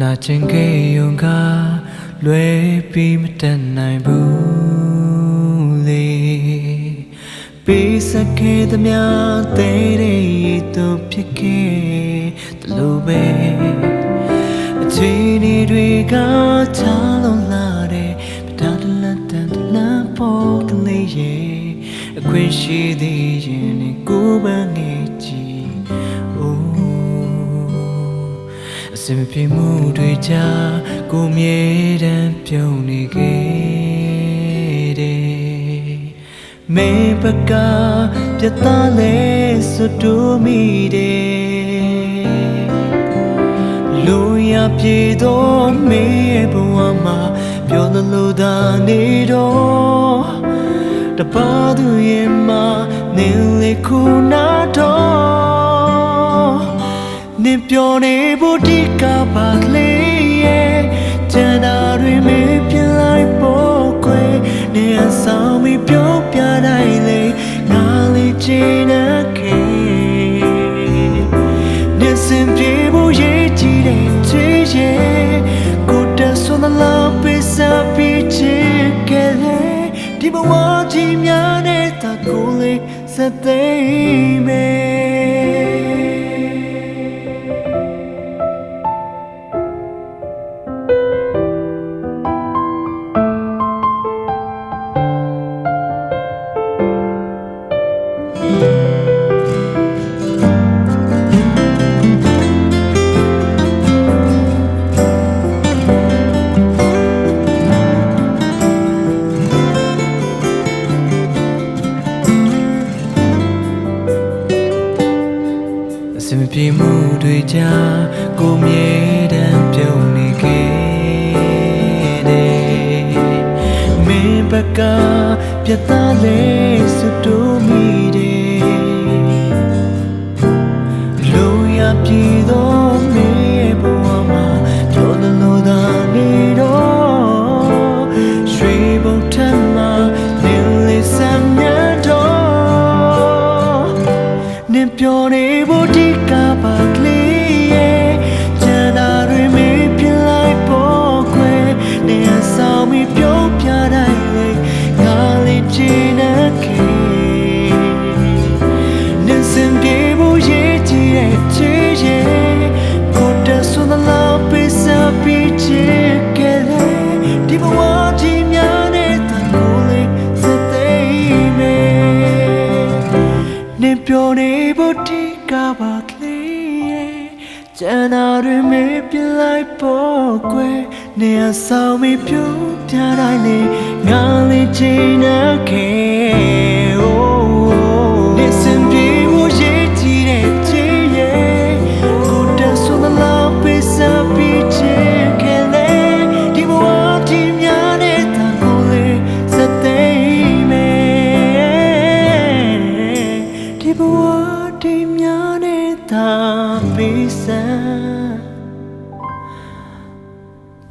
နာကျင်ခဲ့ယုံကလွယ်ပြီးမတတ်နိုင်ဘူးလေပေးစခဲ့သမျှတဲ့တဲ့သူဖြစ်ခဲ့တလို့ပဲအချိန်တွေကချားလုံးလာတဲ့ပဒါတလန်တန်တလန်ပေါ်ကလေးရဲ့အခွင့်ရှိသေးရင်ကိုယ်ပန်းနေကြ အစင်မပြေမှုတွေကြားကိုမြေတမ်းပြုံးနေခဲ့တယ်မင်းပကပြတ်သားလဲစွတ်တူမိတယ်လူရပြေတော့မင်းရဲ့ဘဝမှာပြောသလိုသာနေတော့တပါသူရဲ့မှာနေလေခုနာတော့နေပြောနေ လေးချင်နေခဲ့နေစင်ပြေဖို့ရေးကြည့်တဲ့ချေရဲ့ကိုတဆွမ်းလာပေးစားပြီးချစ်ခဲ့လေဒီဘဝကြီးများနဲ့တကိုယ်လေးစသိမ့် မယ်အစင်မပြေမှုတွေကြားကိုမြေတမ်းပြုံးနေခဲ့တယ်မင်းဘက်ကပြတ်သားလဲစွတ်တူ ပြောနေဖို့ဒီကပါကလေးရဲ့ကျန်တာတွေမေးပြလိုက်ဖို့ကွယ်နေအဆောင်မပြုံးပြတိုင်းလေငါလေးချင်နေ စမ်း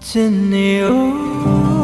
ချင်နေ oh